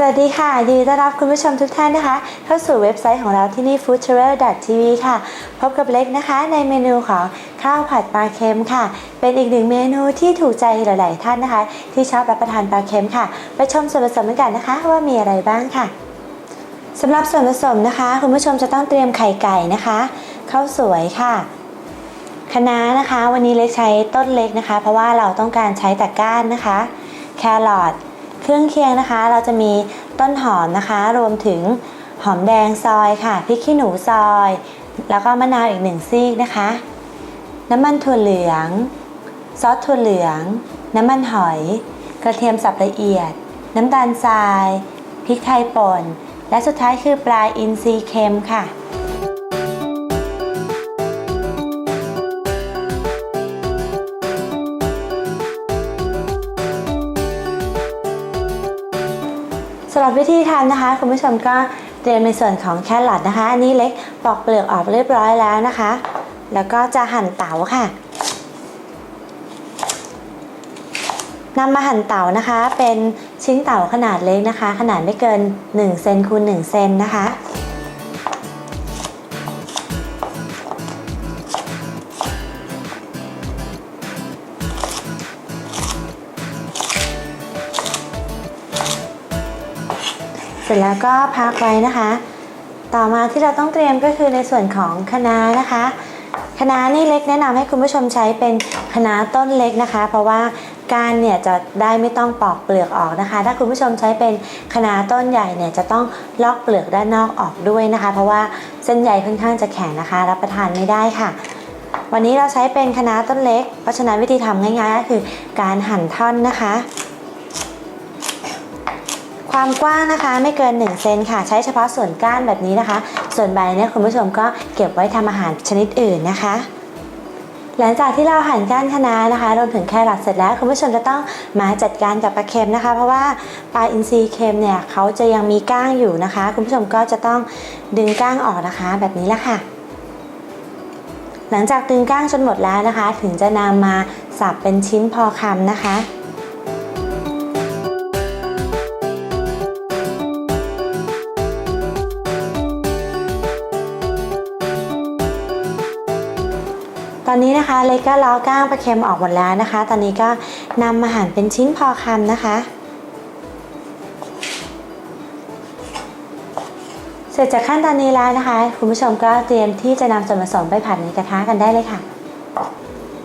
สวัสดีค่ะยินดีต้อนรับคุณผู้ชมทุกท่านนะคะ เข้าสู่เว็บไซต์ของเราที่นี่ foodtravel.tv ค่ะ พบกับเล็กนะคะในเมนูของข้าวผัดปลาเค็มค่ะ เป็นอีกหนึ่งเมนูที่ถูกใจหลาย ๆ ท่านนะคะ ที่ชอบรับประทานปลาเค็มค่ะไปชมส่วนผสมกันนะคะ ว่ามีอะไรบ้างค่ะสำหรับส่วนผสมนะคะ คุณผู้ชมจะต้องเตรียมไข่ไก่นะคะข้าวสวยค่ะคะน้านะคะ วันนี้เล็กใช้ต้นเล็กนะคะ เพราะว่าเราต้องการใช้แต่ก้านนะคะ แครอท เครื่องเคียงนะคะ เราจะมีต้นหอมนะคะ รวมถึงหอมแดงซอยค่ะพริกขี้หนูซอย แล้วก็มะนาวอีกหนึ่งซีกนะคะ น้ำมันถั่วเหลือง ซอสถั่วเหลือง น้ำมันหอย กระเทียมสับละเอียด น้ำตาลทรายพริกไทยป่นและสุดท้ายคือปลาอินทรีเค็มค่ะ สำหรับวิธีทำนะคะ คุณผู้ชมก็เตรียมในส่วนของแครอทนะคะ อันนี้เล็กปอกเปลือกออกเรียบร้อยแล้วนะคะ แล้วก็จะหั่นเต๋าค่ะนำมาหั่นเต๋านะคะ เป็นชิ้นเต๋าขนาดเล็กนะคะ ขนาดไม่เกิน1เซนคูณ1เซนนะคะ สร็จแล้วก็พักไว้นะคะ ต่อมาที่เราต้องเตรียมก็คือในส่วนของคะน้านะคะคะน้านี่เล็กแนะนำให้คุณผู้ชมใช้เป็นคะน้าต้นเล็กนะคะ เพราะว่าการเนี่ยจะได้ไม่ต้องปอกเปลือกออกนะคะ ถ้าคุณผู้ชมใช้เป็นคะน้าต้นใหญ่เนี่ยจะต้องลอกเปลือกด้านนอกออกด้วยนะคะ เพราะว่าเส้นใยค่อนข้างจะแข็งนะคะ รับประทานไม่ได้ค่ะ วันนี้เราใช้เป็นคะน้าต้นเล็ก เพราะฉะนั้นวิธีทำง่ายๆก็คือการหั่นท่อนนะคะ ความกว้างนะคะไม่เกิน1เซนค่ะ ใช้เฉพาะส่วนก้านแบบนี้นะคะ ส่วนใบเนี่ยคุณผู้ชมก็เก็บไว้ทำอาหารชนิดอื่นนะคะ หลังจากที่เราหั่นก้านคะน้านะคะรวมถึงแครอทเสร็จแล้วคุณผู้ชมจะต้องมาจัดการกับปลาเค็มนะคะ เพราะว่าปลาอินทรีเค็มเนี่ยเขาจะยังมีก้างอยู่นะคะ คุณผู้ชมก็จะต้องดึงก้างออกนะคะ แบบนี้ละค่ะ หลังจากดึงก้างจนหมดแล้วนะคะ ถึงจะนำมาสับเป็นชิ้นพอคำนะคะ เล็กก็ล้อก้างปลาเค็มออกหมดแล้วนะคะ ตอนนี้ก็นำมาหั่นเป็นชิ้นพอคำนะคะ เสร็จจากขั้นตอนนี้แล้วนะคะ คุณผู้ชมก็เตรียมที่จะนำส่วนผสมไปผัดในกระทะกันได้เลยค่ะ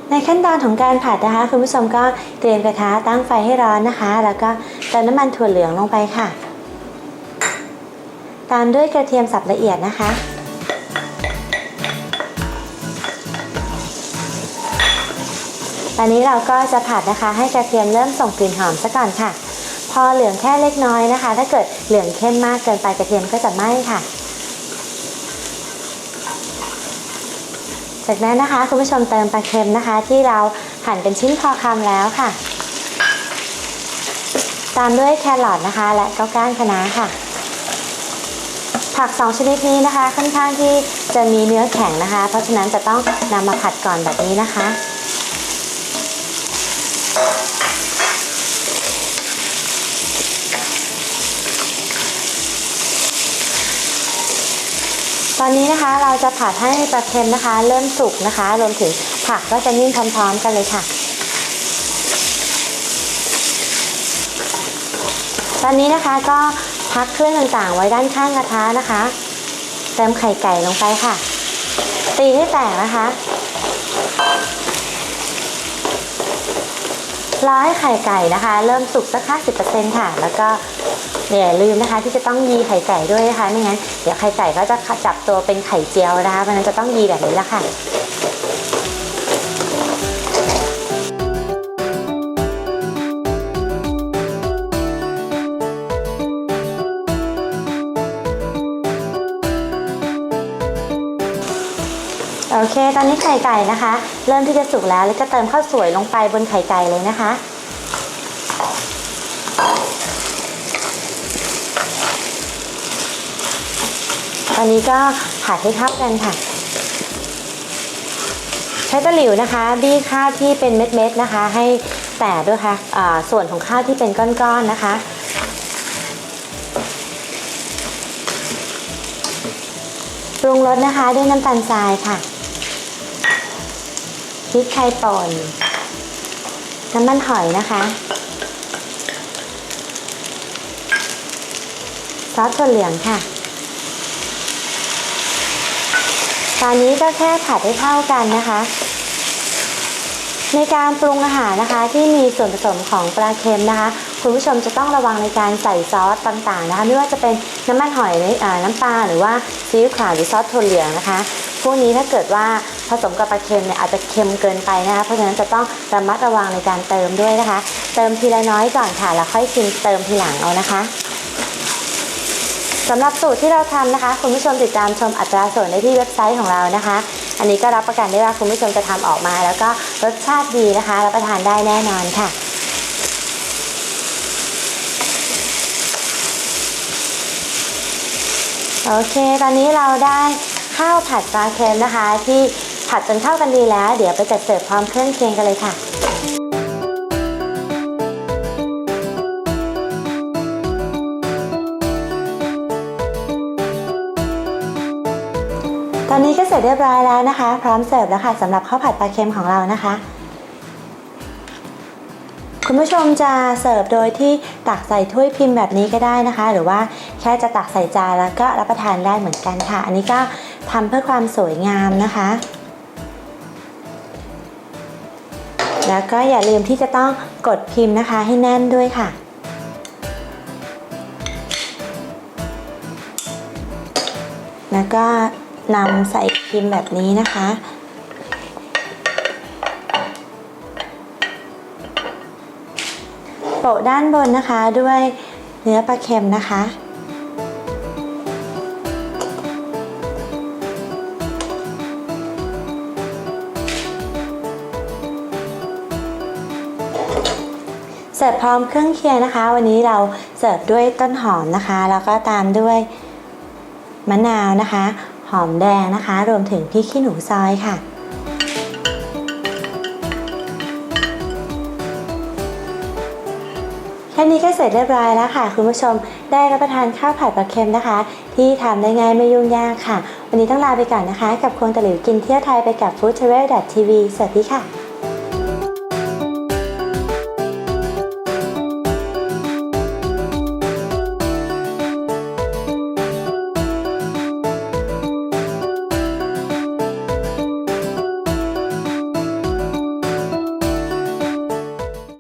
ในขั้นตอนของการผัดนะคะ คุณผู้ชมก็เตรียมกระทะตั้งไฟให้ร้อนนะคะ แล้วก็เติมน้ำมันถั่วเหลืองลงไปค่ะ ตามด้วยกระเทียมสับละเอียดนะคะ ตอนนี้เราก็จะผัดนะคะ ให้กระเทียมเริ่มส่งกลิ่นหอมซะก่อนค่ะ พอเหลืองแค่เล็กน้อยนะคะ ถ้าเกิดเหลืองเข้มมากเกินไปกระเทียมก็จะไหม้ค่ะ จากนั้นนะคะคุณผู้ชมเติมปลาเค็มนะคะ ที่เราหั่นเป็นชิ้นพอคำแล้วค่ะ ตามด้วยแครอทนะคะ และก็ก้านคะน้าค่ะผักสองชนิดนี้นะคะค่อนข้างที่จะมีเนื้อแข็งนะคะ เพราะฉะนั้นจะต้องนำมาผัดก่อนแบบนี้นะคะ ตอนนี้นะคะเราจะผัดให้ปลาเค็มนะคะ เริ่มสุกนะคะ รวมถึงผักก็จะนิ่มพร้อมๆกันเลยค่ะ ตอนนี้นะคะก็พักเครื่องต่างๆ ไว้ด้านข้างกระทะนะคะ เติมไข่ไก่ลงไปค่ะ ตีให้แตกนะคะ รอให้ไข่ไก่นะคะ เริ่มสุกสัก50%ค่ะ แล้วก็อย่าลืมนะคะ ที่จะต้องยีไข่ไก่ด้วยนะคะไม่งั้นเดี๋ยวไข่ไก่ก็จะจับตัวเป็นไข่เจียวนะคะเพราะฉะนั้นจะต้องยีแบบนี้ละค่ะ เค ตอนนี้ไข่ไก่นะคะ เริ่มที่จะสุกแล้วแล้วก็เติมข้าวสวยลงไปบนไข่ไก่เลยนะคะ ตอนนี้ก็ผัดให้ทับกันค่ะ ใช้ตะหลิวนะคะ บี้ข้าวที่เป็นเม็ดๆนะคะ ให้แตกด้วยค่ะะส่วนของข้าวที่เป็นก้อนๆนะคะปรุงรสนะคะด้วยน้ำตาลทรายค่ะ พริกไทยป่นน้ำมันหอยนะคะ ซอสถั่วเหลืองค่ะ ตอนนี้ก็แค่ผัดให้เข้ากันนะคะ ในการปรุงอาหารนะคะ ที่มีส่วนผสมของปลาเค็มนะคะ คุณผู้ชมจะต้องระวังในการใส่ซอสต่างๆนะคะ ไม่ว่าจะเป็นน้ำมันหอยน้ำปลาหรือว่าซีอิ๊วขาวหรือซอสถั่วเหลืองนะคะ พวกนี้ถ้าเกิดว่าผสมกับปลาเค็มเนี่ยอาจจะเค็มเกินไปนะคะเพราะฉะนั้นจะต้องระมัดระวังในการเติมด้วยนะคะ เติมทีละน้อยก่อนค่ะแล้วค่อยชิมเติมทีหลังเอานะคะสำหรับสูตรที่เราทำนะคะ คุณผู้ชมติดตามชมอัตราส่วนได้ที่เว็บไซต์ของเรานะคะ อันนี้ก็รับประกันได้ว่าคุณผู้ชมจะทำออกมา แล้วก็รสชาติดีนะคะรับประทานได้แน่นอนค่ะโอเค ตอนนี้เราได้ ข้าวผัดปลาเค็มนะคะ ที่ผัดจนเข้ากันดีแล้ว เดี๋ยวไปจัดเสิร์ฟพร้อมเครื่องเคียงกันเลยค่ะตอนนี้ก็เสร็จเรียบร้อยแล้วนะคะ พร้อมเสิร์ฟแล้วค่ะสำหรับข้าวผัดปลาเค็มของเรานะคะ คุณผู้ชมจะเสิร์ฟโดยที่ตักใส่ถ้วยพิมพ์แบบนี้ก็ได้นะคะ หรือว่าแค่จะตักใส่จานแล้วก็รับประทานได้เหมือนกันค่ะ อันนี้ก็ ทำเพื่อความสวยงามนะคะ แล้วก็อย่าลืมที่จะต้องกดพิมพ์นะคะให้แน่นด้วยค่ะแล้วก็นำใส่พิมพ์แบบนี้นะคะ โปะด้านบนนะคะด้วยเนื้อปลาเค็มนะคะ สิร์ฟพร้อมเครื่องเคียงนะคะ วันนี้เราเสิร์ฟด้วยต้นหอมนะคะ แล้วก็ตามด้วยมะนาวนะคะ หอมแดงนะคะ รวมถึงพริกขี้หนูซอยค่ะ แค่นี้ก็เสร็จเรียบร้อยแล้วค่ะ คุณผู้ชมได้รับประทานข้าวผัดปลาเค็มนะคะ ที่ทำได้ง่ายไม่ยุ่งยากค่ะ วันนี้ต้องลาไปก่อนนะคะ กับควงตะหลิวกินเที่ยวไทยไปกับ food travel tv สวัสดีค่ะ